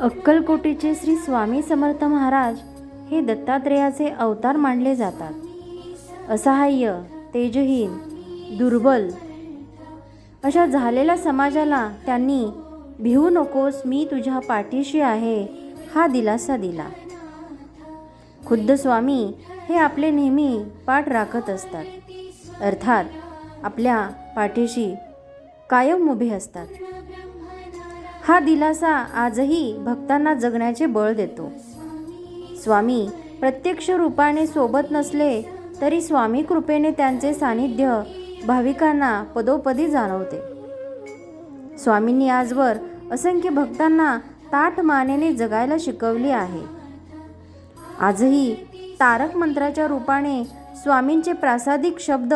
अक्कलकोटीचे श्री स्वामी समर्थ महाराज हे दत्तात्रेयाचे अवतार मानले जातात. असहाय्य तेजहीन दुर्बल अशा झालेल्या समाजाला त्यांनी भिवू नकोस मी तुझ्या पाठीशी आहे हा दिलासा दिला. खुद्द स्वामी हे आपले नेहमी पाठ राखत असतात. अर्थात आपल्या पाठीशी कायम उभे असतात. हा दिलासा आजही भक्तांना जगण्याचे बळ देतो. स्वामी प्रत्यक्ष रूपाने सोबत नसले तरी स्वामी कृपेने त्यांचे सानिध्य भाविकांना पदोपदी जाणवते. स्वामींनी आजवर असंख्य भक्तांना ताठ मानेने जगायला शिकवले आहे. आजही तारक मंत्राच्या रूपाने स्वामींचे प्रासादिक शब्द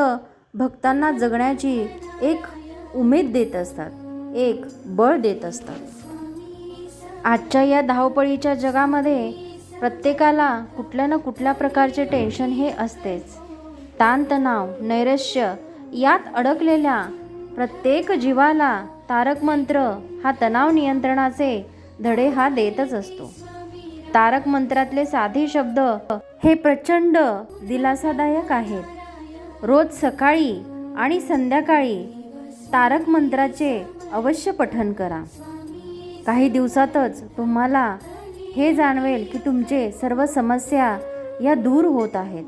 भक्तांना जगण्याची एक उमेद देत असतात. एक बळ देत असतात. आजच्या या धावपळीच्या जगामध्ये प्रत्येकाला कुठल्या ना कुठल्या प्रकारचे टेन्शन हे असतेच. ताणतणाव नैराश्य यात अडकलेल्या प्रत्येक जीवाला तारक मंत्र हा तणाव नियंत्रणाचे धडे हा देतच असतो. तारक मंत्रातले साधे शब्द हे प्रचंड दिलासादायक आहेत. रोज सकाळी आणि संध्याकाळी तारक मंत्राचे अवश्य पठन करा. काही दिवसातच तुम्हाला हे जाणवेल की तुमचे सर्व समस्या या दूर होत आहेत.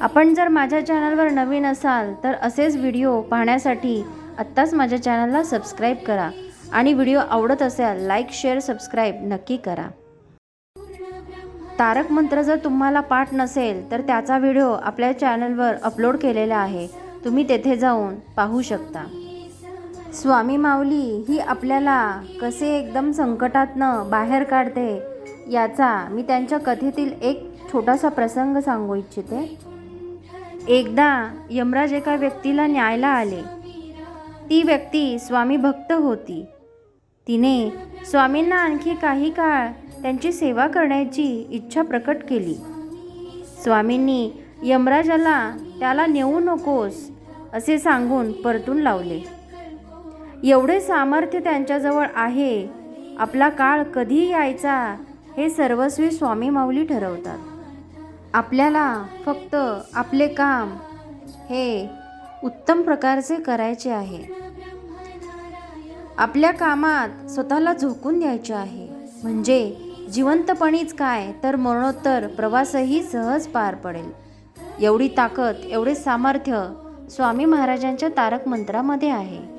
आपण जर माझ्या चॅनलवर नवीन असाल तर असेच व्हिडिओ पाहण्यासाठी आत्ताच माझ्या चॅनलला सबस्क्राईब करा आणि व्हिडिओ आवडत असेल लाईक शेअर सबस्क्राईब नक्की करा. तारक मंत्र जर तुम्हाला पाठ नसेल तर त्याचा व्हिडिओ आपल्या चॅनलवर अपलोड केलेला आहे. तुम्ही तेथे जाऊन पाहू शकता. स्वामी माऊली ही आपल्याला कसे एकदम संकटातनं बाहेर काढते याचा मी त्यांच्या कथेतील एक छोटासा प्रसंग सांगू इच्छिते. एकदा यमराज एका व्यक्तीला न्यायला आले. ती व्यक्ती स्वामी भक्त होती. तिने स्वामींना आणखी काही काळ त्यांची सेवा करण्याची इच्छा प्रकट केली. स्वामींनी यमराजाला त्याला नेऊ नकोस असे सांगून परतून लावले. एवढे सामर्थ्य त्यांच्याजवळ आहे. आपला काळ कधी यायचा हे सर्वस्वी स्वामी माऊली ठरवतात. आपल्याला फक्त आपले काम हे उत्तम प्रकारचे करायचे आहे. आपल्या कामात स्वतःला झोकून द्यायचे आहे. म्हणजे जिवंतपणीच काय तर मरणोत्तर प्रवासही सहज पार पडेल. एवढी ताकद एवढे सामर्थ्य स्वामी महाराजांच्या तारक मंत्रामध्ये आहे.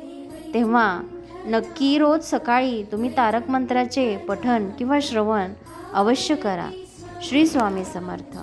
तेव्हा नक्की रोज सकाळी तुम्ही तारक मंत्राचे पठण किंवा श्रवण अवश्य करा. श्री स्वामी समर्थ.